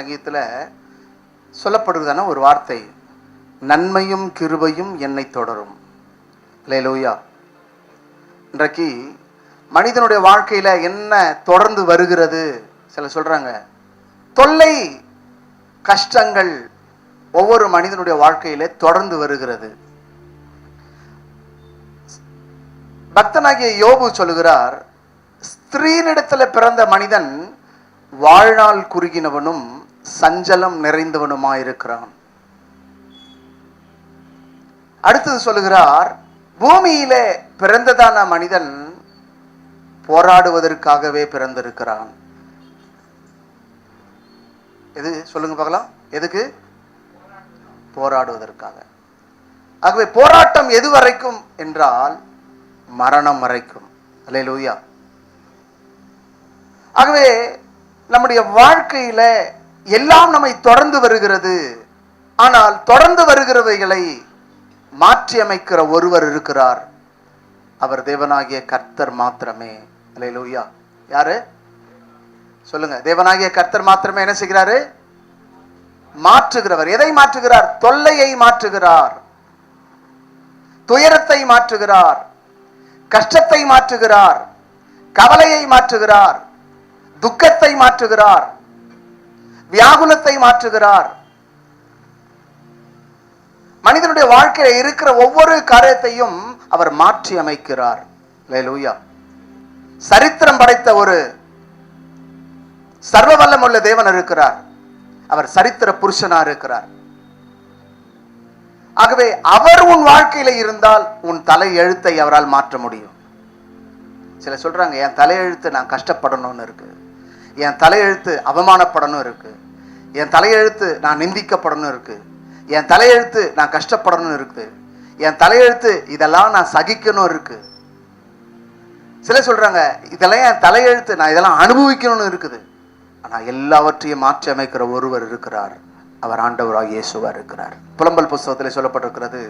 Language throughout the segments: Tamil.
சங்கீதத்தில் சொல்லப்படுவதான ஒரு வார்த்தை நன்மையும் கிருபையும் என்னை தொடரும். லேலூயா இன்றைக்கு மனிதனுடைய வாழ்க்கையில் என்ன தொடர்ந்து வருகிறது? சில சொல்கிறாங்க தொல்லை கஷ்டங்கள் ஒவ்வொரு மனிதனுடைய வாழ்க்கையில் தொடர்ந்து வருகிறது. பக்தனாகிய யோபு சொல்லுகிறார் ஸ்திரீனிடத்தில் பிறந்த மனிதன் வாழ்நாள் குறுகினவனும் சஞ்சலம் நிறைந்தவனுமாயிருக்கிறான். அடுத்தது சொல்லுகிறார் பூமியிலே பிறந்ததான மனிதன் போராடுவதற்காகவே பிறந்திருக்கிறான். எது? சொல்லுங்க பார்க்கலாம். எதுக்கு? போராடுவதற்காக. ஆகவே போராட்டம் எது வரைக்கும் என்றால் மரணம் வரைக்கும். அல்லேலூயா. ஆகவே நம்முடைய வாழ்க்கையில எல்லாம் நம்மை தொடர்ந்து வருகிறது. ஆனால் தொடர்ந்து வருகிறவைகளை மாற்றி அமைக்கிற ஒருவர் இருக்கிறார். அவர் தேவனாகிய கர்த்தர் மாத்திரமே. அல்லேலூயா யாரு? சொல்லுங்க. தேவனாகிய கர்த்தர் மாத்திரமே என்ன செய்கிறாரு? மாற்றுகிறவர். எதை மாற்றுகிறார்? தொல்லையை மாற்றுகிறார். துயரத்தை மாற்றுகிறார். கஷ்டத்தை மாற்றுகிறார். கவலையை மாற்றுகிறார். துக்கத்தை மாற்றுகிறார். வியாகுலத்தை மாற்றுகிறார். மனிதனுடைய வாழ்க்கையில இருக்கிற ஒவ்வொரு காரியத்தையும் அவர் மாற்றி அமைக்கிறார். லேலூயா சரித்திரம் படைத்த ஒரு சர்வ வல்லமுள்ள தேவன் இருக்கிறார். அவர் சரித்திர புருஷனா இருக்கிறார். ஆகவே அவர் உன் வாழ்க்கையில இருந்தால் உன் தலை எழுத்தை அவரால் மாற்ற முடியும். சில சொல்றாங்க என் தலையெழுத்து நான் கஷ்டப்படணும்னு இருக்கு. என் தலையெழுத்து அவமானப்படணும் இருக்கு. என் தலையெழுத்து நான் நிந்திக்கப்படணும் இருக்கு. என் தலையெழுத்து நான் கஷ்டப்படணும் இருக்குது என் தலையெழுத்து இதெல்லாம் நான் சகிக்கணும் இருக்கு. சில சொல்றாங்க இதெல்லாம் என் தலையெழுத்து நான் இதெல்லாம் அனுபவிக்கணும்னு இருக்குது. ஆனால் எல்லாவற்றையும் மாற்றி அமைக்கிற ஒருவர் இருக்கிறார். அவர் ஆண்டவராக இயேசுவா இருக்கிறார். புலம்பல் புஸ்தகத்தில் சொல்லப்பட்டிருக்கிறது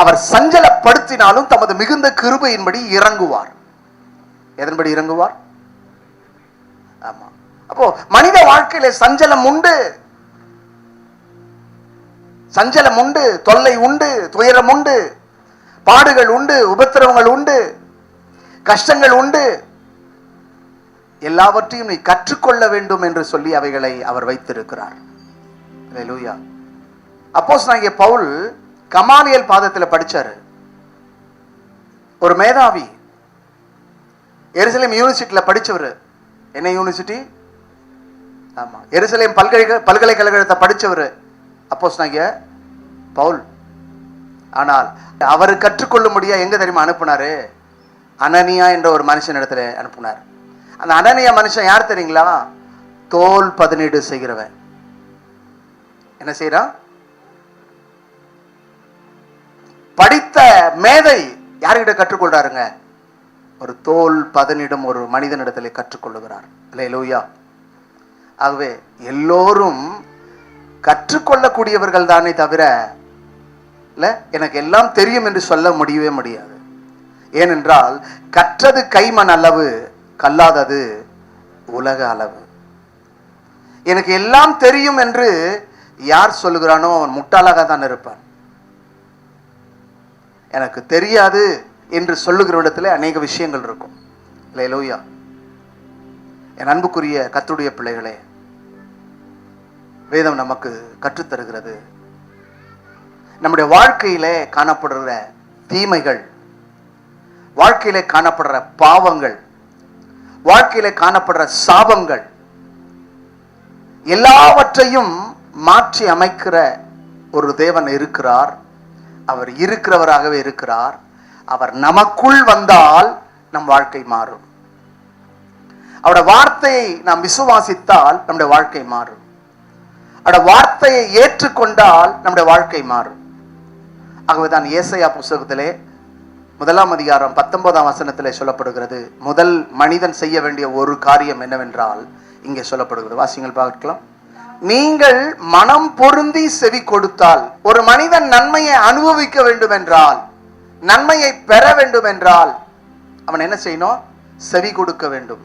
அவர் சஞ்சலப்படுத்தினாலும் தமது மிகுந்த கிருபையின்படி இறங்குவார். எதன்படி இறங்குவார்? ஆமாம் அப்போ மனித வாழ்க்கையில சஞ்சலம் உண்டு. சஞ்சலம் உண்டு தொல்லை உண்டு துயரம் உண்டு பாடுகள் உண்டு உபத்திரவங்கள் உண்டு கஷ்டங்கள் உண்டு. எல்லாவற்றையும் நீ கற்றுக்கொள்ள வேண்டும் என்று சொல்லி அவைகளை அவர் வைத்திருக்கிறார். அப்போஸ் அப்போஸ் இங்கே பவுல் கமாலியல் பாதத்தில் படிச்சாரு. ஒரு மேதாவி எருசலேம் யூனிவர்சிட்டியில் படிச்சவர். என்ன யூனிவர்சிட்டி ஆமா. எருசலேம் பல்கலை பல்கலைக்கழகத்தை படித்தவர் அப்போஸ் நாங்க பவுல். ஆனால் அவர் கற்றுக்கொள்ளும்படியா எங்கே தெரியுமா அனுப்புனாரு? அனனியா என்ற ஒரு மனுஷன் இடத்துல அனுப்புனார். அந்த அனனியா மனுஷன் யார் தெரியுங்களா? தோல் பதினீடு செய்கிறவன். என்ன செய்யறான் படித்த மேதை யார்கிட்ட கற்றுக்கொள்றாருங்க? ஒரு தோல் பதனிடம் ஒரு மனிதனிடத்தில் கற்றுக்கொள்ளுகிறார். லூயா ஆகவே எல்லோரும் கற்றுக்கொள்ளக்கூடியவர்கள் தானே தவிர இல்லை எனக்கு எல்லாம் தெரியும் என்று சொல்ல முடியவே முடியாது. ஏனென்றால் கற்றது கைமண் அளவு கல்லாதது உலக அளவு. எனக்கு எல்லாம் தெரியும் என்று யார் சொல்லுகிறானோ அவன் முட்டாளாக தான் இருப்பான். எனக்கு தெரியாது என்று சொல்லுகிற இடத்துல அநேக விஷயங்கள் இருக்கும். லோயா என் அன்புக்குரிய கத்துடைய பிள்ளைகளே வேதம் நமக்கு கற்றுத்தருகிறது. நம்முடைய வாழ்க்கையிலே காணப்படுகிற தீமைகள் வாழ்க்கையிலே காணப்படுற பாவங்கள் வாழ்க்கையிலே காணப்படுற சாபங்கள் எல்லாவற்றையும் மாற்றி அமைக்கிற ஒரு தேவன் இருக்கிறார். அவர் இருக்கிறவராகவே இருக்கிறார். அவர் நமக்குள் வந்தால் நம் வாழ்க்கை மாறும். அவருடைய வார்த்தையை நாம் விசுவாசித்தால் நம்முடைய வாழ்க்கை மாறும். அவருடைய வார்த்தையை ஏற்றுக்கொண்டால் நம்முடைய வாழ்க்கை மாறும். ஆகவேதான் ஏசையா புஸ்தகத்திலே முதலாம் அதிகாரம் பத்தொன்பதாம் வசனத்திலே சொல்லப்படுகிறது முதல் மனிதன் செய்ய வேண்டிய ஒரு காரியம் என்னவென்றால் இங்கே சொல்லப்படுகிறது. வாசிங்கள் பார்க்கலாம். நீங்கள் மனம் பொருந்தி செவி கொடுத்தால் ஒரு மனிதன் நன்மையை அனுபவிக்க வேண்டும் என்றால் நன்மையை பெற வேண்டும் என்றால் அவன் என்ன செய்யணும்? செவி கொடுக்க வேண்டும்.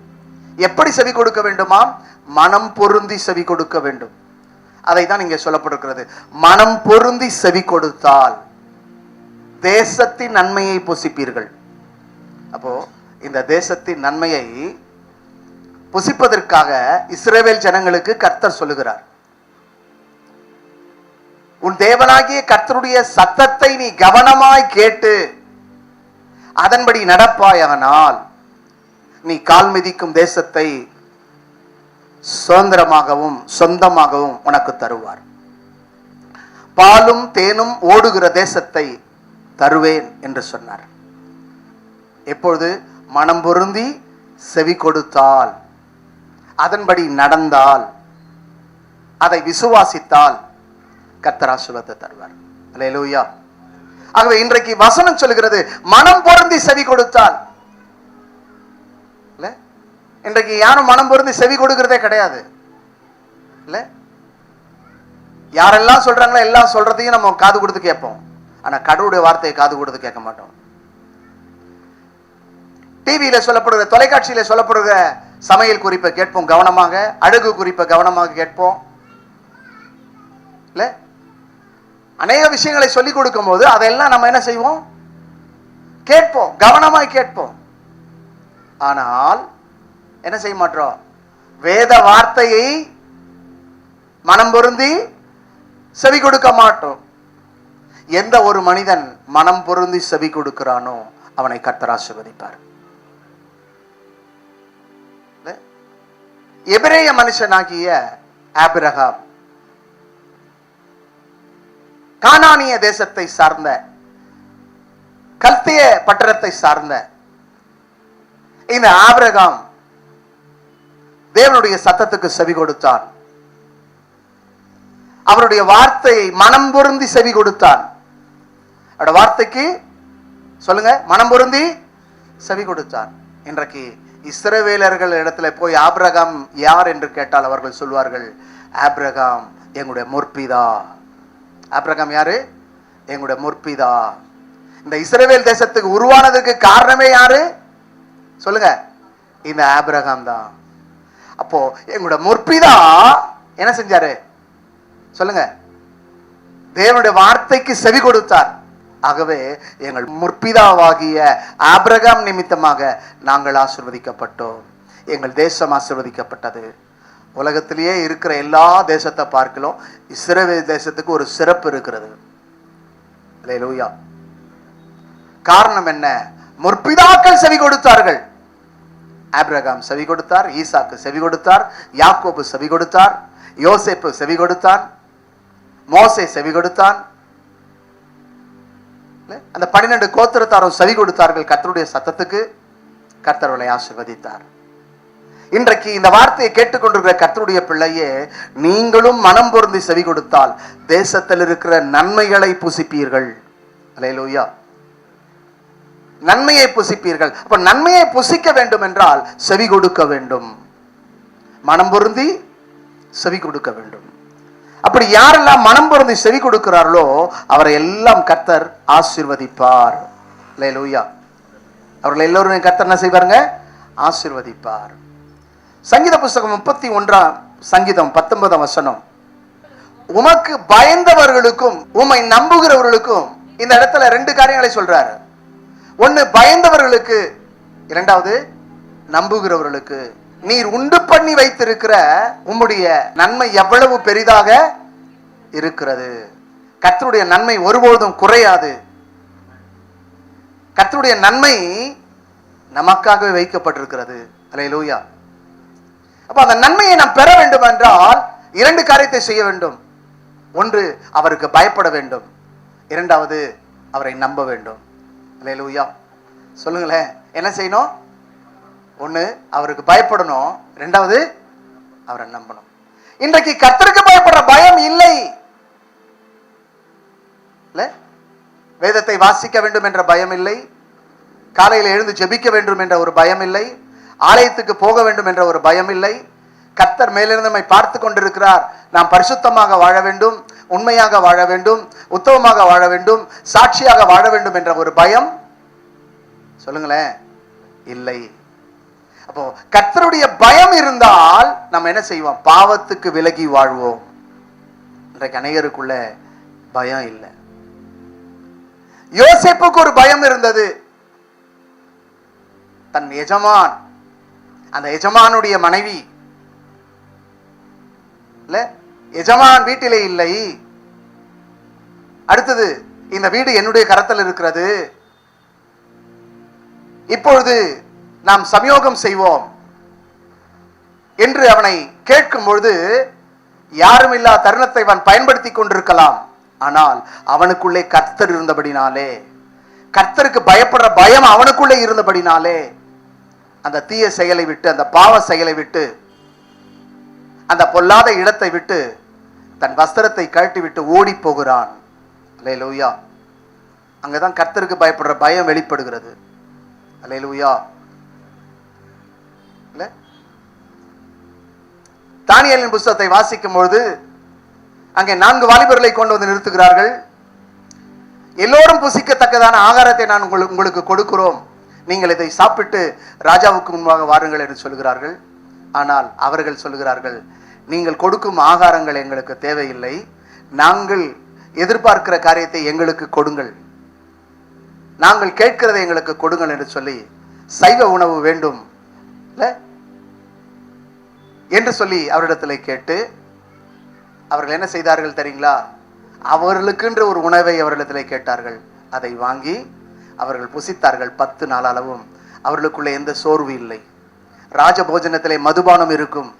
எப்படி செவி கொடுக்க வேண்டுமாம்? மனம் பொருந்தி செவி கொடுக்க வேண்டும். அதை தான் இங்கே சொல்லப்பட்டிருக்கிறது. மனம் பொருந்தி செவி கொடுத்தால் தேசத்தின் நன்மையை புசிப்பீர்கள். அப்போ இந்த தேசத்தின் நன்மையை புசிப்பதற்காக இஸ்ரேவேல் ஜனங்களுக்கு கர்த்தர் சொல்லுகிறார். உன் தேவனாகிய கர்த்தருடைய சத்தத்தை நீ கவனமாய் கேட்டு அதன்படி நடப்பாயானால் நீ கால் மிதிக்கும் தேசத்தை சுதந்திரமாகவும் சொந்தமாகவும் உனக்கு தருவார். பாலும் தேனும் ஓடுகிற தேசத்தை தருவேன் என்று சொன்னார். எப்பொழுது மனம் பொருந்தி செவி கொடுத்தால் அதன்படி நடந்தால் அதை விசுவாசித்தால் கர்த்தர் தருவார். அல்லேலூயா ஆகவே இன்றைக்கு வசனம் சொல்கிறது மனம் பொருந்தி செவி கொடுத்தால். இன்றைக்கு யாரும் மனம் பொருந்து செவி கொடுக்கிறதே கிடையாது. இல்லை? யாரெல்லாம் சொல்றாங்களோ எல்லாம் சொல்றதையும் நம்ம காது கொடுத்து கேட்போம். ஆனா கடவுளுடைய வார்த்தையை காது கொடுத்து கேட்க மாட்டோம். டிவியில சொல்லப்படுகிற தொலைக்காட்சியில சொல்லப்படுகிற சமையல் குறிப்பை கேட்போம் கவனமாக அழகு குறிப்பை கவனமாக கேட்போம். இல்லை? அநேக விஷயங்களை சொல்லிக் கொடுக்கும் போது அதெல்லாம் நம்ம என்ன செய்வோம்? கேட்போம் கவனமாய் கேட்போம். ஆனால் என்ன செய்ய மாட்டோம்? வேத வார்த்தையை மனம் பொருந்தி செவி கொடுக்க மாட்டோம். எந்த ஒரு மனிதன் மனம் பொருந்தி செவி கொடுக்கிறானோ அவனை கர்த்தர் எபிரேய மனுஷனாகிய ஆபிரகாம் கானானிய தேசத்தை சார்ந்த கல்திய பட்டணத்தை சார்ந்த இந்த ஆபிரகாம் தேவனுடைய சத்தத்துக்கு செவி கொடுத்தான். அவருடைய வார்த்தையை மனம் பொருந்தி செவி கொடுத்தான். அவருடைய வார்த்தைக்கு சொல்லுங்க மனம் பொருந்தி செவி கொடுத்தான். இன்றைக்கு இஸ்ரவேலர்கள் இடத்துல போய் ஆப்ரகாம் யார் என்று கேட்டால் அவர்கள் சொல்வார்கள் ஆப்ரகாம் எங்களுடைய முற்பிதா. ஆப்ரகாம் யாரு? எங்களுடைய முற்பிதா. இந்த இஸ்ரவேல் தேசத்துக்கு உருவானதுக்கு காரணமே யாரு? சொல்லுங்க இந்த ஆப்ரகாம் தான். அப்போ எங்களோட முற்பிதா என்ன செஞ்சாரு? சொல்லுங்க. தேவனுடைய வார்த்தைக்கு செவி கொடுத்தார். ஆகவே எங்கள் முற்பிதாவாகிய ஆபிரகாம் நிமித்தமாக நாங்கள் ஆசிர்வதிக்கப்பட்டோம். எங்கள் தேசம் ஆசிர்வதிக்கப்பட்டது. உலகத்திலேயே இருக்கிற எல்லா தேசத்தை பார்க்கலாம். இஸ்ரேல் தேசத்துக்கு ஒரு சிறப்பு இருக்கிறது. லூயா காரணம் என்ன? முற்பிதாக்கள் செவி கொடுத்தார்கள். ஆப்ரகாம் செவி கொடுத்தார் ஈசாக்கு செவி கொடுத்தார் யாக்கோபு செவி கொடுத்தார் யோசேப்பு செவி கொடுத்தான் மோசை செவி கொடுத்தான் அந்த பன்னிரண்டு கோத்திரத்தாரும் செவி கொடுத்தார்கள் கர்த்தருடைய சத்தத்துக்கு. கர்த்தர்களை ஆசிர்வதித்தார். இன்றைக்கு இந்த வார்த்தையை கேட்டுக்கொண்டிருக்கிற கர்த்தருடைய பிள்ளையே நீங்களும் மனம் பொருந்தி செவி கொடுத்தால் தேசத்தில் இருக்கிற நன்மைகளை புசிப்பீர்கள். அலையலோயா. நன்மையை புசிப்பீர்கள். அப்ப நன்மையை புசிக்க வேண்டும் என்றால் செவி கொடுக்க வேண்டும். மனம் பொருந்தி செவி கொடுக்க வேண்டும். அப்படி யாரெல்லாம் மனம் பொருந்தி செவி கொடுக்கிறார்களோ அவரை எல்லாம் கத்தர் ஆசிர்வதிப்பார். அல்லேலூயா அவர்கள் எல்லோரும் கத்தர் என்ன செய்வாருங்க? ஆசிர்வதிப்பார். சங்கீத புஸ்தகம் முப்பத்தி ஒன்றாம் சங்கீதம் பத்தொன்பதாம் வசனம். உமக்கு பயந்தவர்களுக்கும் உம்மை நம்புகிறவர்களுக்கும் இந்த இடத்துல ரெண்டு காரியங்களை சொல்றாரு. ஒன்னு பயந்தவர்களுக்கு இரண்டாவது நம்புகிறவர்களுக்கு. நீர் உண்டு பண்ணி வைத்திருக்கிற உம்முடைய நன்மை எவ்வளவு பெரிதாக இருக்கிறது. கத்தருடைய நன்மை ஒருபோதும் குறையாது. கர்த்தருடைய நன்மை நமக்காகவே வைக்கப்பட்டிருக்கிறது. அல்லேலூயா அப்ப அந்த நன்மையை நாம் பெற வேண்டும் என்றால் இரண்டு காரியத்தை செய்ய வேண்டும். ஒன்று அவருக்கு பயப்பட வேண்டும். இரண்டாவது அவரை நம்ப வேண்டும். அல்லேலூயா சொல்லுங்களேன் என்ன செய்யணும்? ஒன்று அவருக்கு பயப்படணும். ரெண்டாவது அவரை நம்பணும். இன்றைக்கு கத்தருக்கு பயப்படுற பயம் இல்லை. வேதத்தை வாசிக்க வேண்டும் என்ற பயம் இல்லை. காலையில் எழுந்து ஜெபிக்க வேண்டும் என்ற ஒரு பயம் இல்லை. ஆலயத்துக்கு போக வேண்டும் என்ற ஒரு பயம் இல்லை. கத்தர் மேலிருந்து நம்மை பார்த்து கொண்டிருக்கிறார். நாம் பரிசுத்தமாக வாழ வேண்டும். உண்மையாக வாழ வேண்டும் உத்தமமாக வாழ வேண்டும் சாட்சியாக வாழ வேண்டும் என்ற ஒரு பயம். சொல்லுங்களேன். இல்லை. அப்போ கர்த்தருடைய பயம் இருந்தால் நம்ம என்ன செய்வோம்? பாவத்துக்கு விலகி வாழ்வோம். இன்றைக்கு அநேகருக்குள்ள பயம் இல்லை. யோசிப்புக்கு ஒரு பயம் இருந்தது. தன் எஜமான் அந்த எஜமானுடைய மனைவி. இல்ல எஜமான் வீட்டிலே இல்லை. அடுத்தது இந்த வீடு என்னுடைய கரத்தில் இருக்கிறது. இப்பொழுது நாம் சமயோகம் செய்வோம் என்று அவனை கேட்கும் பொழுது யாரும் இல்லா தருணத்தை அவன் பயன்படுத்தி கொண்டிருக்கலாம். ஆனால் அவனுக்குள்ளே கர்த்தர் இருந்தபடினாலே கர்த்தருக்கு பயப்படுற பயம் அவனுக்குள்ளே இருந்தபடினாலே அந்த தீய செயலை விட்டு அந்த பாவ செயலை விட்டு அந்த பொல்லாத இடத்தை விட்டு தன் வஸ்திரத்தை கழட்டி விட்டு ஓடி போகிறான். அல்லேலூயா அங்கதான் கர்த்தருக்கு பயப்படுற பயம் வெளிப்படுகிறது. அலை லூயா இல்லை? தானியலின் புஸ்தகத்தை வாசிக்கும் பொழுது அங்கே நான்கு வாலிபர்களை கொண்டு வந்து நிறுத்துகிறார்கள். எல்லோரும் புசிக்கத்தக்கதான ஆகாரத்தை நான் உங்களுக்கு உங்களுக்கு கொடுக்கிறோம். நீங்கள் இதை சாப்பிட்டு ராஜாவுக்கு முன்பாக வாருங்கள் என்று சொல்கிறார்கள். ஆனால் அவர்கள் சொல்கிறார்கள் நீங்கள் கொடுக்கும் ஆகாரங்கள் எங்களுக்கு தேவையில்லை. நாங்கள் எதிர்பார்க்கிற காரியத்தை எங்களுக்கு கொடுங்கள். நாங்கள் கேட்கிறதை எங்களுக்கு கொடுங்கள் என்று சொல்லி சைவ உணவு வேண்டும். என்று சொல்லி அவரிடத்தில் கேட்டு அவர்கள் என்ன செய்தார்கள் தெரியுங்களா? அவர்களுக்கென்ற ஒரு உணவை அவரிடத்தில் கேட்டார்கள். அதை வாங்கி அவர்கள் புசித்தார்கள் பத்து நாள் அளவும். அவர்களுக்குள்ள எந்த சோர்வு இல்லை. ராஜ போஜனத்திலே மதுபானம் இருக்கும்.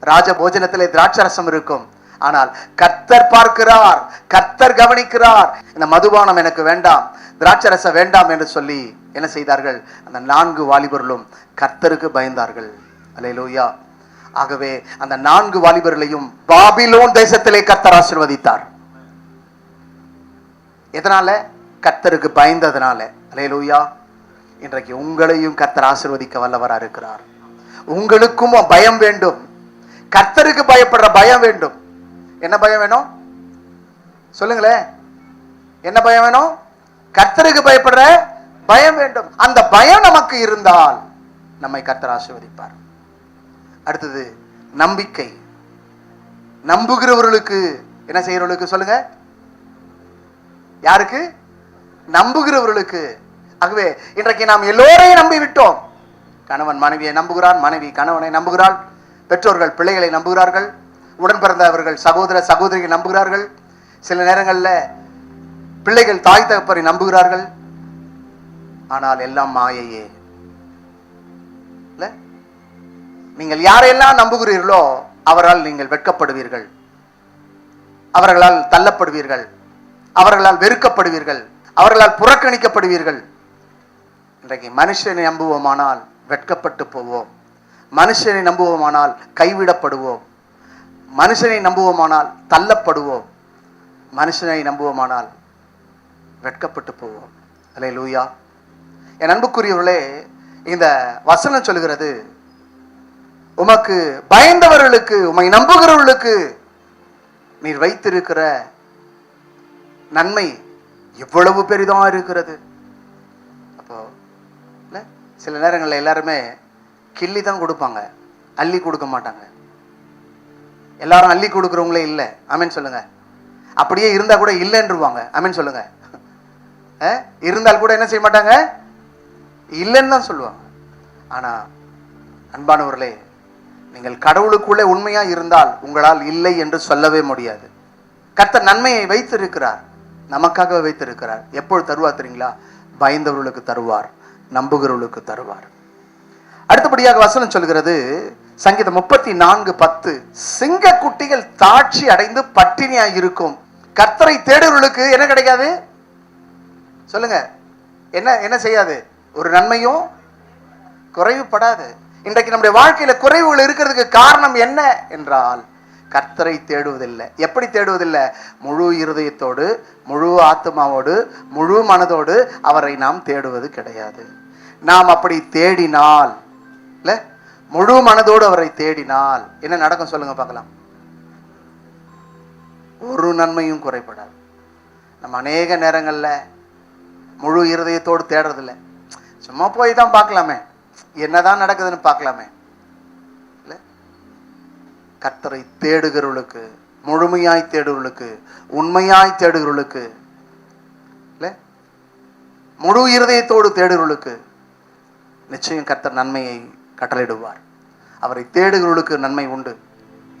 ராஜ போஜனத்திலே திராட்சரசம் இருக்கும். ஆனால் கத்தர் பார்க்கிறார் கத்தர் கவனிக்கிறார். இந்த மதுபானம் எனக்கு வேண்டாம் திராட்சரசம் வேண்டாம் என்று சொல்லி என்ன செய்தார்கள்? அந்த நான்கு வாலிபர்களும் கர்த்தருக்கு பயந்தார்கள். அல்லேலூயா. ஆகவே அந்த நான்கு வாலிபர்களையும் பாபிலோன் தேசத்திலே கர்த்தர் ஆசிர்வதித்தார். எதனால? கர்த்தருக்கு பயந்ததுனால. லோயா இன்றைக்கு உங்களையும் கர்த்தர் ஆசிர்வதிக்க வல்லவராக இருக்கிறார் உங்களுக்கும் பயம் வேண்டும். கர்த்தருக்கு பயப்படுற பயம் வேண்டும். என்ன பயம் வேணும்? சொல்லுங்களேன். என்ன பயம் வேணும்? கர்த்தருக்கு பயப்படுற பயம் வேண்டும். அந்த பயம் நமக்கு இருந்தால் நம்மை கர்த்தர் ஆசீர்வதிப்பார். அடுத்தது நம்பிக்கை. நம்புகிறவர்களுக்கு என்ன செய்யறவர்களுக்கு சொல்லுங்க? யாருக்கு? நம்புகிறவர்களுக்கு. ஆகவே இன்றைக்கு நாம் எல்லோரையும் நம்பி விட்டோம் கணவன் மனைவியை நம்புகிறான் மனைவி கணவனை நம்புகிறாள். பெற்றோர்கள் பிள்ளைகளை நம்புகிறார்கள். உடன் பிறந்தவர்கள் சகோதர சகோதரியை நம்புகிறார்கள். சில நேரங்களில் பிள்ளைகள் தாய் தகப்பரை நம்புகிறார்கள். ஆனால் எல்லாம் மாயையே. நீங்கள் யாரையெல்லாம் நம்புகிறீர்களோ அவரால் நீங்கள் வெட்கப்படுவீர்கள். அவர்களால் தள்ளப்படுவீர்கள். அவர்களால் வெறுக்கப்படுவீர்கள். அவர்களால் புறக்கணிக்கப்படுவீர்கள். இன்றைக்கு மனுஷனை நம்புவோமானால் வெட்கப்பட்டு போவோம். மனுஷனை நம்புவோமானால் கைவிடப்படுவோம். மனுஷனை நம்புவோமானால் தள்ளப்படுவோம். மனுஷனை நம்புவோமானால் வெட்கப்பட்டு போவோம். அல்ல லூயா என் அன்புக்குரியவர்களே இந்த வசனம் சொல்கிறது உமக்கு பயந்தவர்களுக்கு உமை நம்புகிறவர்களுக்கு நீர் வைத்திருக்கிற நன்மை எவ்வளவு பெரிதா இருக்கிறது? அப்போ இல்லை சில நேரங்களில் எல்லாருமே கிள்ளி தான் கொடுப்பாங்க அள்ளி கொடுக்க மாட்டாங்க. எல்லாரும் அள்ளி கொடுக்குறவங்களே இல்லை. அமீன் சொல்லுங்க. அப்படியே இருந்தால் கூட இல்லைன்றுவாங்க. அமீன் சொல்லுங்க. இருந்தால் கூட என்ன செய்ய மாட்டாங்க? இல்லைன்னு தான் சொல்லுவாங்க. ஆனா அன்பானவர்களே நீங்கள் கடவுளுக்குள்ளே உண்மையா இருந்தால் உங்களால் இல்லை என்று சொல்லவே முடியாது. கர்த்த நன்மையை வைத்திருக்கிறார். நமக்காக வைத்திருக்கிறார். எப்பொழுது தருவார் தெரியுங்களா? பயந்தவர்களுக்கு தருவார் நம்புகிறவர்களுக்கு தருவார். அடுத்தபடியாக வசனம் சொல்கிறது சங்கீதம் முப்பத்தி நான்கு பத்து. சிங்க குட்டிகள் தாட்சி அடைந்து பட்டினியா இருக்கும். கர்த்தரை தேடுவர்களுக்கு என்ன கிடைக்காது? சொல்லுங்க. என்ன என்ன செய்யாது? ஒரு நன்மையும் குறைவுபடாது. இன்றைக்கு நம்முடைய வாழ்க்கையில குறைவுகள் இருக்கிறதுக்கு காரணம் என்ன என்றால் கர்த்தரை தேடுவதில்லை. எப்படி தேடுவதில்லை? முழு இருதயத்தோடு முழு ஆத்மாவோடு முழு மனதோடு அவரை நாம் தேடுவது கிடையாது. நாம் அப்படி தேடினால் இல்லை? முழு மனதோடு அவரை தேடினால் என்ன நடக்கும் சொல்லுங்க பார்க்கலாம். ஒரு நன்மையும் குறைபடாது. நம்ம அநேக நேரங்களில் முழு இருதயத்தோடு தேடுறதில்ல. சும்மா போய் தான் பார்க்கலாமே. என்னதான் நடக்குதுன்னு பார்க்கலாமே. இல்லை? கர்த்தரை தேடுகிறவளுக்கு முழுமையாய் தேடுகிறவளுக்கு உண்மையாய் தேடுகிறவளுக்கு இல்லை? முழு இருதயத்தோடு தேடுகிறவளுக்கு நிச்சயம் கர்த்தர் நன்மையை கட்டளையிடுவார். அவரை தேடுகிறவர்களுக்கு நன்மை உண்டு.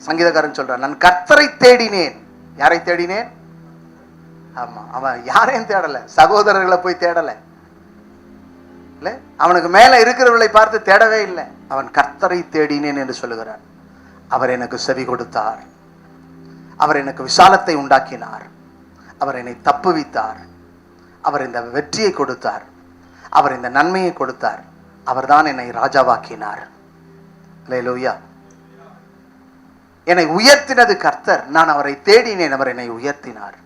சங்கீதக்காரன் சொல்றான் நான் கர்த்தரை தேடினேன். யாரை தேடினேன்? ஆமா அவன் யாரையும் தேடல சகோதரர்களை போய் தேடல. இல்லை அவனுக்கு மேல இருக்கிறவர்களை பார்த்து தேடவே இல்லை. அவன் கர்த்தரை தேடினேன் என்று சொல்லுகிறான். அவர் எனக்கு செவி கொடுத்தார். அவர் எனக்கு விசாலத்தை உண்டாக்கினார். அவர் என்னை தப்புவித்தார். அவர் இந்த வெற்றியை கொடுத்தார். அவர் இந்த நன்மையை கொடுத்தார். அவர்தான் என்னை ராஜாவாக்கினார். லேலூயா என்னை உயர்த்தினது கர்த்தர். நான் அவரை தேடினேன் அவர் என்னை உயர்த்தினார்.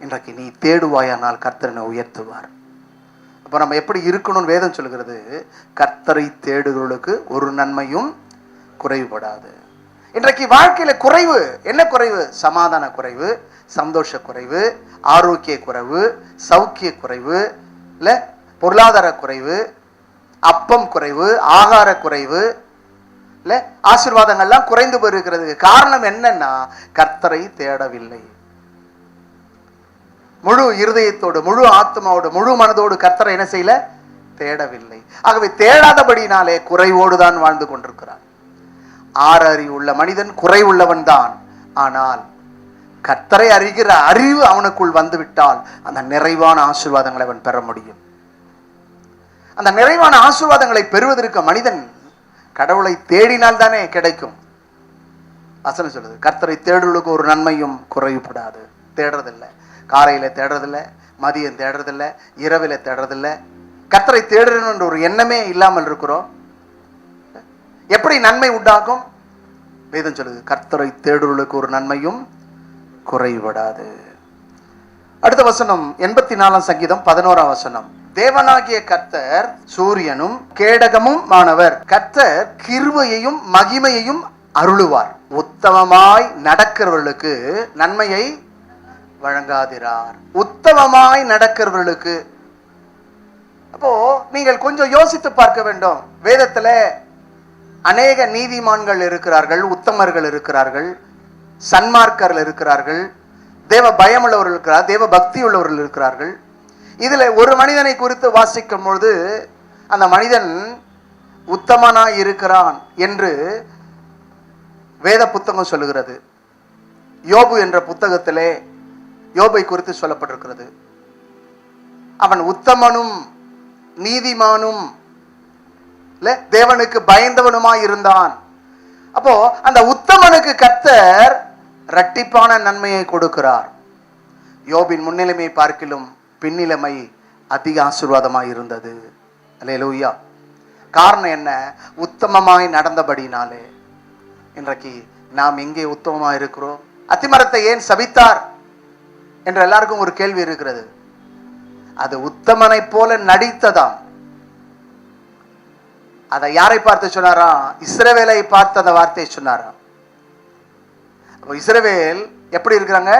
இன்றைக்கு நீ தேடுவாயானால் கர்த்தர் என்னை உயர்த்துவார். அப்போ நம்ம எப்படி இருக்கணும்னு வேதம் சொல்கிறது கர்த்தரை தேடுகளுக்கு ஒரு நன்மையும் குறைவுபடாது. இன்றைக்கு வாழ்க்கையில குறைவு. என்ன குறைவு? சமாதான குறைவு சந்தோஷ குறைவு ஆரோக்கிய குறைவு சௌக்கிய குறைவு இல்ல பொருளாதார குறைவு அப்பம் குறைவு ஆகார குறைவு இல்ல? ஆசீர்வாதங்கள்லாம் குறைந்து போயிருக்கிறதுக்கு காரணம் என்னன்னா கர்த்தரை தேடவில்லை. முழு இருதயத்தோடு முழு ஆத்மாவோடு முழு மனதோடு கர்த்தரை என்ன செய்யல? தேடவில்லை. ஆகவே தேடாதபடினாலே குறைவோடு தான் வாழ்ந்து கொண்டிருக்கிறான் ஆறு அறிவு உள்ள மனிதன் குறைவுள்ளவன் தான். ஆனால் கர்த்தரை அறிகிற அறிவு அவனுக்குள் வந்துவிட்டால் அந்த நிறைவான ஆசீர்வாதங்களை அவன் பெற முடியும். அந்த நிறைவான ஆசீர்வாதங்களை பெறுவதற்கு மனிதன் கடவுளை தேடினால் தானே கிடைக்கும். வசனம் சொல்லுது கர்த்தரை தேடுவதற்கு ஒரு நன்மையும் குறைவுபடாது. தேடுறதில்லை. காலையில் தேடுறதில்லை மதியம் தேடுறதில்லை இரவில் தேடுறதில்லை. கர்த்தரை தேடுறன்ற ஒரு எண்ணமே இல்லாமல் இருக்கிறோம். எப்படி நன்மை உண்டாகும்? வேதம் சொல்லுது கர்த்தரை தேடுவதற்கு ஒரு நன்மையும் குறைபடாது அடுத்த வசனம் எண்பத்தி நாலாம் சங்கீதம் பதினோராம் வசனம். தேவனாகிய கர்த்தர் சூரியனும் கேடகமும் மாணவர் கர்த்தர் கிருவையையும் மகிமையையும் அருளுவார். உத்தமமாய் நடக்கிறவர்களுக்கு நன்மையை வழங்காதிரார். உத்தமமாய் நடக்கிறவர்களுக்கு. அப்போ நீங்கள் கொஞ்சம் யோசித்து பார்க்க வேண்டும். வேதத்துல அநேக நீதிமான்கள் இருக்கிறார்கள் உத்தமர்கள் இருக்கிறார்கள் சன்மார்க்கர்கள் இருக்கிறார்கள் தேவ பயமுள்ளவர்கள் இருக்கிறார் தேவ பக்தி உள்ளவர்கள் இருக்கிறார்கள். இதுல ஒரு மனிதனை குறித்து வாசிக்கும் பொழுது அந்த மனிதன் உத்தமனாய் இருக்கிறான் என்று வேத புத்தகம் சொல்லுகிறது. யோபு என்ற புத்தகத்திலே யோபை குறித்து சொல்லப்பட்டிருக்கிறது. அவன் உத்தமனும் நீதிமானும் தேவனுக்கு பயந்தவனுமாய் இருந்தான். அப்போ அந்த உத்தமனுக்கு கர்த்தர் இரட்டிப்பான நன்மையை கொடுக்கிறார். யோபின் முன்னிலைமையை பார்க்கிலும் பின்னிலைமை அதிக ஆசீர்வாதமாய் இருந்தது. அல்லேலூயா காரணம் என்ன? உத்தமமாய் நடந்தபடினாலே. இன்றைக்கு நாம் எங்கே உத்தமமாக இருக்கிறோம்? அத்திமரத்தை ஏன் சபித்தார்? என்ற எல்லாருக்கும் ஒரு கேள்வி இருக்கிறது. அது உத்தமனை போல நடித்ததாம். அதை யாரை பார்த்து சொன்னாராம்? இஸ்ரவேலை பார்த்து அந்த வார்த்தையை சொன்னாராம் இஸ்ரவேல் எப்படி இருக்கிறாங்க?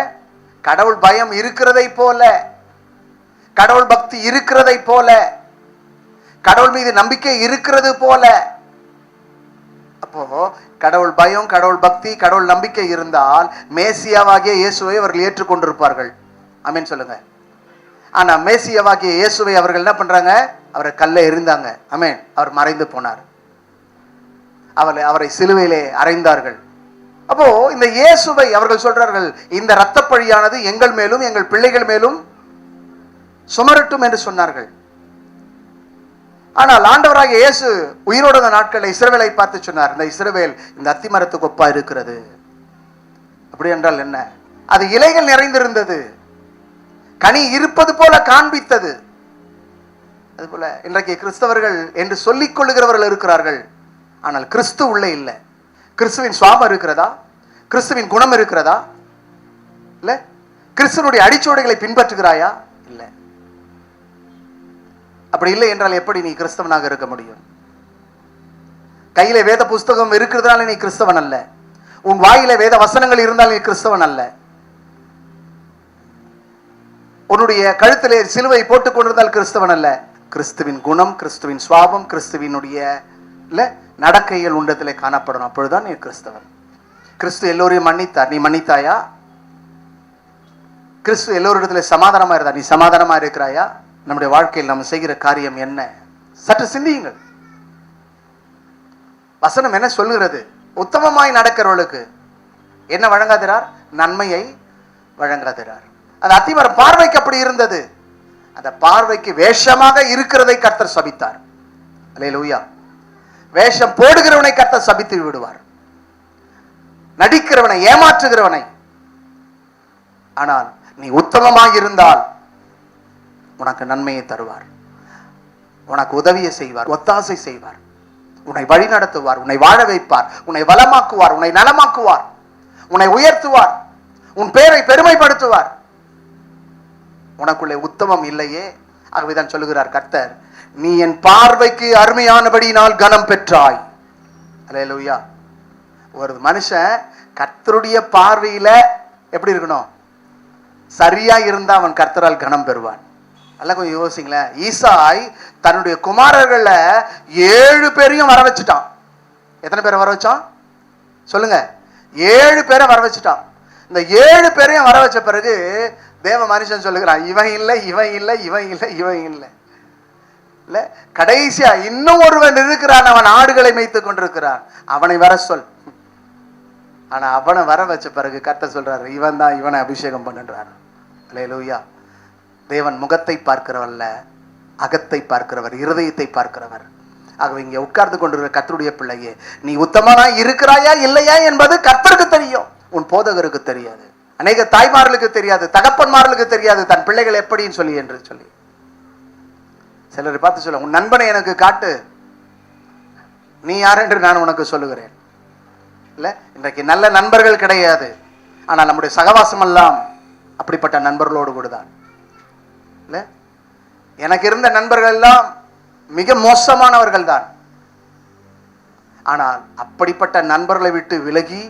கடவுள் பயம் இருக்கிறதை போல. கடவுள் பக்தி இருக்கிறதை போல கடவுள் மீது நம்பிக்கை இருக்கிறது போல. அப்போ கடவுள் பயம் கடவுள் பக்தி கடவுள் நம்பிக்கை இருந்தால் மேசியாவாகிய இயேசுவை அவர்கள் ஏற்றுக்கொண்டிருப்பார்கள். அமீன் சொல்லுங்க. ஆனா மேசியாவாகிய இயேசுவை அவர்கள் என்ன பண்றாங்க? அவரை கல்ல எரிந்தாங்க அமேன் அவர் மறைந்து போனார். அவரை அவரை சிலுவையிலே அறைந்தார்கள். அப்போ இந்த இயேசுவை அவர்கள் சொல்றார்கள் இந்த இரத்தப்பழியானது எங்கள் மேலும் எங்கள் பிள்ளைகள் மேலும் சுமரட்டும் என்று சொன்னார்கள். ஆனால் ஆண்டவராக இயேசு உயிரோடு இருந்த நாட்களில் இஸ்ரவேலை பார்த்து சொன்னார். இந்த இஸ்ரவேல் இந்த அத்திமரத்துக்கு ஒப்பா இருக்கிறது. அப்படி என்றால் என்ன? அது இலைகள் நிறைந்திருந்தது. கனி இருப்பது போல காண்பித்தது. அதுபோல இன்றைக்கு கிறிஸ்தவர்கள் என்று சொல்லிக் கொள்ளுகிறவர்கள் இருக்கிறார்கள். ஆனால் கிறிஸ்து உள்ளே இல்லை. கிறிஸ்துவின் சுவாபம் இருக்கிறதா? கிறிஸ்துவின் குணம் இருக்கிறதா? இல்ல? கிறிஸ்துவனுடைய அடிச்சோடைகளை பின்பற்றுகிறாயா? அப்படி இல்லை என்றால் எப்படி நீ கிறிஸ்தவனாக இருக்க முடியும்? கையில வேத புஸ்தகம் இருக்கிறதுனால நீ கிறிஸ்தவன் அல்ல. உன் வாயில வேத வசனங்கள் இருந்தால் நீ கிறிஸ்தவன் அல்ல. உன்னுடைய கழுத்திலே சிலுவை போட்டுக் கொண்டிருந்தால் கிறிஸ்தவன் அல்ல. கிறிஸ்துவின் குணம் கிறிஸ்துவின் சுவாபம் கிறிஸ்துவினுடைய நடக்கைகள் உண்டத்திலே காணப்படணும் அப்பொழுதுதான் நீ கிறிஸ்தவன். கிறிஸ்து எல்லோரையும் மன்னித்தார். நீ மன்னித்தாயா? கிறிஸ்து எல்லோரிடத்துல சமாதானமா இருந்தா நீ சமாதானமா இருக்கிறாயா? நம்முடைய வாழ்க்கையில் நம்ம செய்கிற காரியம் என்ன? சற்று சிந்தியுங்கள். வசனம் என்ன சொல்லுகிறது? உத்தமமாய் நடக்கிறவளுக்கு என்ன வழங்காதிரார்? நன்மையை வழங்காதிரார். அந்த அத்திமரம் பார்வைக்கு அப்படி இருந்தது. அந்த பார்வைக்கு வேஷமாக இருக்கிறதை கர்த்தர் சபித்தார். லூயா வேஷம் போடுகிறவனை கர்த்தர் சபித்து விடுவார். நடிக்கிறவனை ஏமாற்றுகிறவனை. ஆனால் நீ உத்தமமாக இருந்தால் உனக்கு நன்மையை தருவார். உனக்கு உதவியை செய்வார் ஒத்தாசை செய்வார். உன்னை வழி நடத்துவார் உன்னை வாழ வைப்பார் உன்னை வளமாக்குவார் உன்னை நலமாக்குவார் உன்னை உயர்த்துவார் உன் பேரை பெருமைப்படுத்துவார். உனக்குள்ளே உத்தமம் இல்லையே? ஆகவேதான் சொல்லுகிறார் கர்த்தர் நீ என் பார்வைக்கு அருமையானபடியினால் கனம் பெற்றாய். அல்லேலூயா. ஒரு மனுஷன் கர்த்தருடைய பார்வையில எப்படி இருக்கணும்? சரியா இருந்தா அவன் கர்த்தரால் கனம் பெறுவான். நல்லா கொஞ்சம் யோசிங்களேன். ஈசாய் தன்னுடைய குமாரர்களில் ஏழு பேரையும் வர வச்சுட்டான். எத்தனை பேரை வர வச்சான்? சொல்லுங்க. ஏழு பேரை வர வச்சுட்டான். இந்த ஏழு பேரையும் வர வச்ச பிறகு தேவ மனுஷன் சொல்லுகிறான் இவன் இல்லை இவன் இல்லை இவன் இல்லை இவன் இல்லை. இல்லை கடைசியா இன்னும் ஒருவன் இருக்கிறான் அவன் ஆடுகளை மேய்த்து கொண்டிருக்கிறான். அவனை வர சொல். ஆனா அவனை வர வச்ச பிறகு கர்த்தர் சொல்றாரு இவன் தான் இவனை அபிஷேகம் பண்ணுன்றான் அல்லேலூயா. தேவன் முகத்தை பார்க்கிறவல்ல அகத்தை பார்க்கிறவர் இருதயத்தை பார்க்கிறவர். ஆகவே இங்கே உட்கார்ந்து கொண்டிருக்கிற கத்தருடைய பிள்ளையே நீ உத்தமனா இருக்கிறாயா இல்லையா என்பது கர்த்தருக்கு தெரியும். உன் போதகருக்கு தெரியாது. அநேக தாய்மார்களுக்கு தெரியாது தகப்பன்மார்களுக்கு தெரியாது தன் பிள்ளைகள் எப்படின்னு சொல்லி என்று சொல்லி. சிலர் பார்த்து சொல்ல உன் நண்பனை எனக்கு காட்டு. நீ யார் என்று நான் உனக்கு சொல்லுகிறேன். இல்லை இன்றைக்கு நல்ல நண்பர்கள் கிடையாது. ஆனால் நம்முடைய சகவாசம் எல்லாம் அப்படிப்பட்ட நண்பர்களோடு கூடதான். இல்லை. எனக்கு இருந்த நண்பர்கள் எல்லாம் மிக மோசமானவர்கள் தான். ஆனால் அப்படிப்பட்ட நண்பர்களை விட்டு விலகி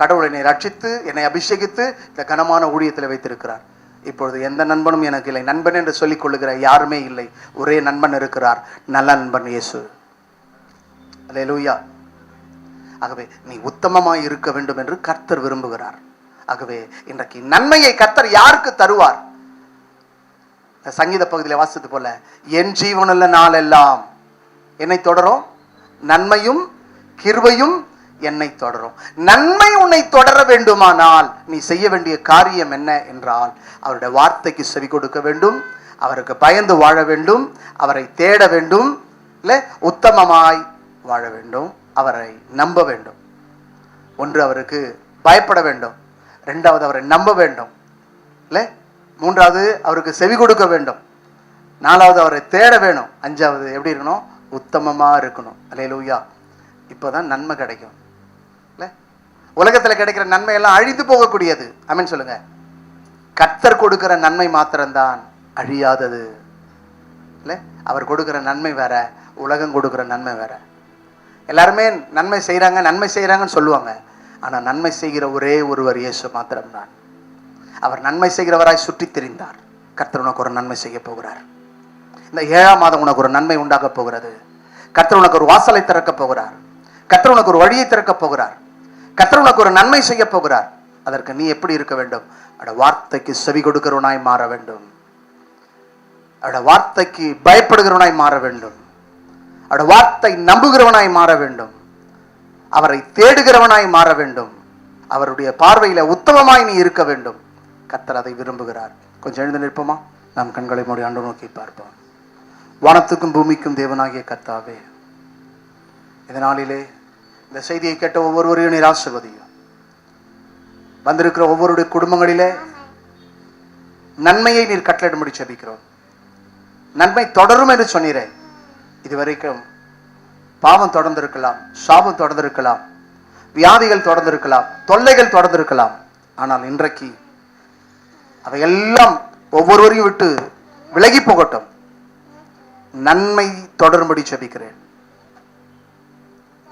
கடவுளை என்னை ரட்சித்து என்னை அபிஷேகித்து இந்த கனமான ஊழியத்தில் வைத்திருக்கிறார். இப்பொழுது எந்த நண்பனும் எனக்கு இல்லை. நண்பன் என்று சொல்லிக் கொள்ளுகிற யாருமே இல்லை. ஒரே நண்பன் இருக்கிறார். நல்ல நண்பன் இயேசு. அல்லேலூயா. ஆகவே நீ உத்தமமாய் இருக்க வேண்டும் என்று கர்த்தர் விரும்புகிறார். ஆகவே இன்றைக்கு நன்மையை கர்த்தர் யாருக்கு தருவார்? சங்கீத பகுதியில் வாசித்தது போல என் ஜீவனுள்ள நாளெல்லாம் என்னை தொடரும் நன்மையும் கிருபையும் என்னை தொடரும். நன்மை உன்னை தொடர வேண்டுமானால் நீ செய்ய வேண்டிய காரியம் என்ன என்றால் அவருடைய வார்த்தைக்கு செவி கொடுக்க வேண்டும் அவருக்கு பயந்து வாழ வேண்டும் அவரை தேட வேண்டும் இல்லை உத்தமமாய் வாழ வேண்டும் அவரை நம்ப வேண்டும். ஒன்று அவருக்கு பயப்பட வேண்டும். ரெண்டாவது அவரை நம்ப வேண்டும். இல்லை மூன்றாவது அவருக்கு செவி கொடுக்க வேண்டும். நாலாவது அவரை தேட வேணும். அஞ்சாவது எப்படி இருக்கணும்? உத்தமமாக இருக்கணும். அல்லையிலுயா இப்போ தான் நன்மை கிடைக்கும். இல்லை? உலகத்தில் கிடைக்கிற நன்மை எல்லாம் அழிந்து போகக்கூடியது. அமீன் சொல்லுங்க. கர்த்தர் கொடுக்கிற நன்மை மாத்திரம்தான் அழியாதது. இல்லை? அவர் கொடுக்கிற நன்மை வேற உலகம் கொடுக்குற நன்மை வேற. எல்லாருமே நன்மை செய்கிறாங்க நன்மை செய்கிறாங்கன்னு சொல்லுவாங்க. ஆனால் நன்மை செய்கிற ஒரே ஒருவர் இயேசு மாத்திரம்தான். அவர் நன்மை செய்கிறவராய் சுற்றித் திரிந்தார். கர்த்தர் உனக்கு ஒரு நன்மை செய்ய போகிறார். இந்த ஏழாம் மாதம் உனக்கு ஒரு நன்மை உண்டாக போகிறது. கர்த்தர் உனக்கு ஒரு வாசலை திறக்கப் போகிறார். கர்த்தர் உனக்கு ஒரு வழியை திறக்கப் போகிறார். கர்த்தர் உனக்கு ஒரு நன்மை செய்ய போகிறார். அதற்கு நீ எப்படி இருக்க வேண்டும்? அட வார்த்தைக்கு செவி கொடுக்கிறவனாய் மாற வேண்டும். அட வார்த்தைக்கு பயப்படுகிறவனாய் மாற வேண்டும். அட வார்த்தை நம்புகிறவனாய் மாற வேண்டும். அவரை தேடுகிறவனாய் மாற வேண்டும். அவருடைய பார்வையில உத்தமமாய் நீ இருக்க வேண்டும். கத்தர் அதை விரும்புகிறார். கொஞ்சம் எழுந்து நிற்போமா? நாம் கண்களை மூடி ஆண்டு நோக்கி பார்ப்போம். வானத்துக்கும் பூமிக்கும் தேவனாகிய கத்தாவே இந்த நாளிலே இந்த செய்தியை கேட்ட ஒவ்வொருவரையும் நீர் ஆசிர்வதியும். வந்திருக்கிற ஒவ்வொருடைய குடும்பங்களிலே நன்மையை நீர் கட்டளிடும்படி செபிக்கிறோம். நன்மை தொடரும் என்று சொன்னீரே. இதுவரைக்கும் பாவம் தொடர்ந்திருக்கலாம் சாபம் தொடர்ந்திருக்கலாம் வியாதிகள் தொடர்ந்திருக்கலாம் தொல்லைகள் தொடர்ந்திருக்கலாம். ஆனால் இன்றைக்கு அவையெல்லாம் ஒவ்வொருவரையும் விட்டு விலகி போகட்டும். நன்மை தொடரும்படி செபிக்கிறேன்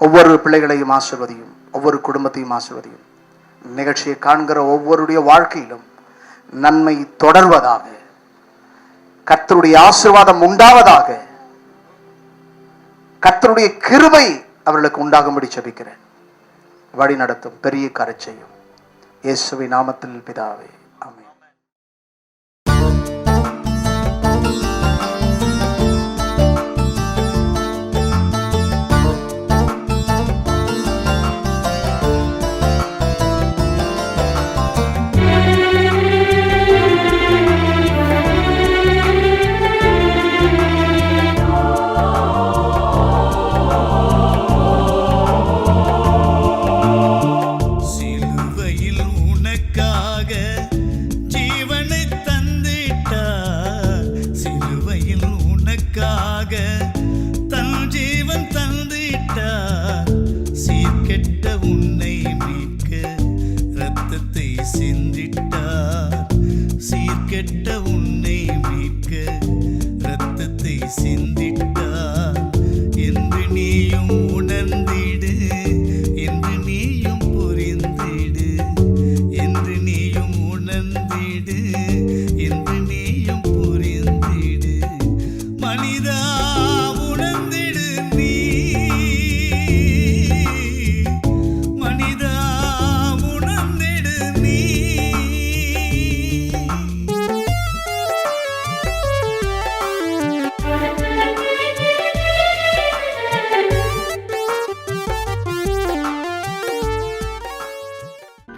ஒவ்வொரு பிள்ளைகளையும் ஆசிர்வதியும் ஒவ்வொரு குடும்பத்தையும் ஆசிர்வதியும். நிகழ்ச்சியை காண்கிற ஒவ்வொருடைய வாழ்க்கையிலும் நன்மை தொடர்வதாக கர்த்தருடைய ஆசிர்வாதம் உண்டாவதாக கர்த்தருடைய கிருபை அவர்களுக்கு உண்டாகும்படி ஜெபிக்கிறேன். வழி நடத்தும் பெரிய காரை செய்யும். நாமத்தில் பிதாவே.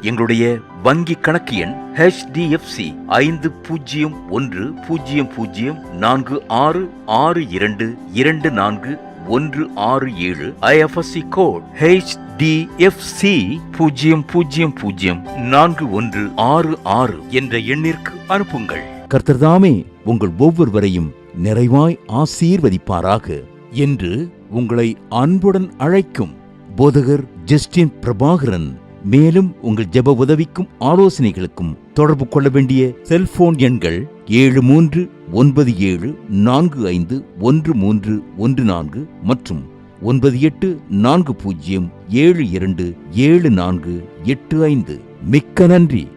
எங்களுடைய வங்கி கணக்கு எண் ஹெச்டிஎஃப்சி ஐந்து பூஜ்ஜியம் ஒன்று பூஜ்ஜியம் பூஜ்ஜியம் நான்கு ஆறு ஆறு இரண்டு இரண்டு நான்கு ஒன்று ஆறு ஏழு ஐஎஃப்எஸ்சி கோட் HDFC பூஜ்ஜியம் பூஜ்ஜியம் பூஜ்ஜியம் நான்கு ஒன்று ஆறு ஆறு என்ற எண்ணிற்கு அனுப்புங்கள். கர்த்தர்தாமே உங்கள் ஒவ்வொருவரையும் நிறைவாய் ஆசீர்வதிப்பாராக என்று உங்களை அன்புடன் அழைக்கும் போதகர் ஜஸ்டின் பிரபாகரன் மேலும் உங்கள் ஜெப உதவிக்கும் ஆலோசனைகளுக்கும் தொடர்பு கொள்ள வேண்டிய செல்போன் எண்கள் ஏழு மூன்று ஒன்பது ஏழு நான்கு ஐந்து ஒன்று மூன்று ஒன்று நான்கு மற்றும் ஒன்பது எட்டு நான்கு பூஜ்ஜியம் ஏழு இரண்டு ஏழு நான்கு எட்டு ஐந்து. மிக்க நன்றி.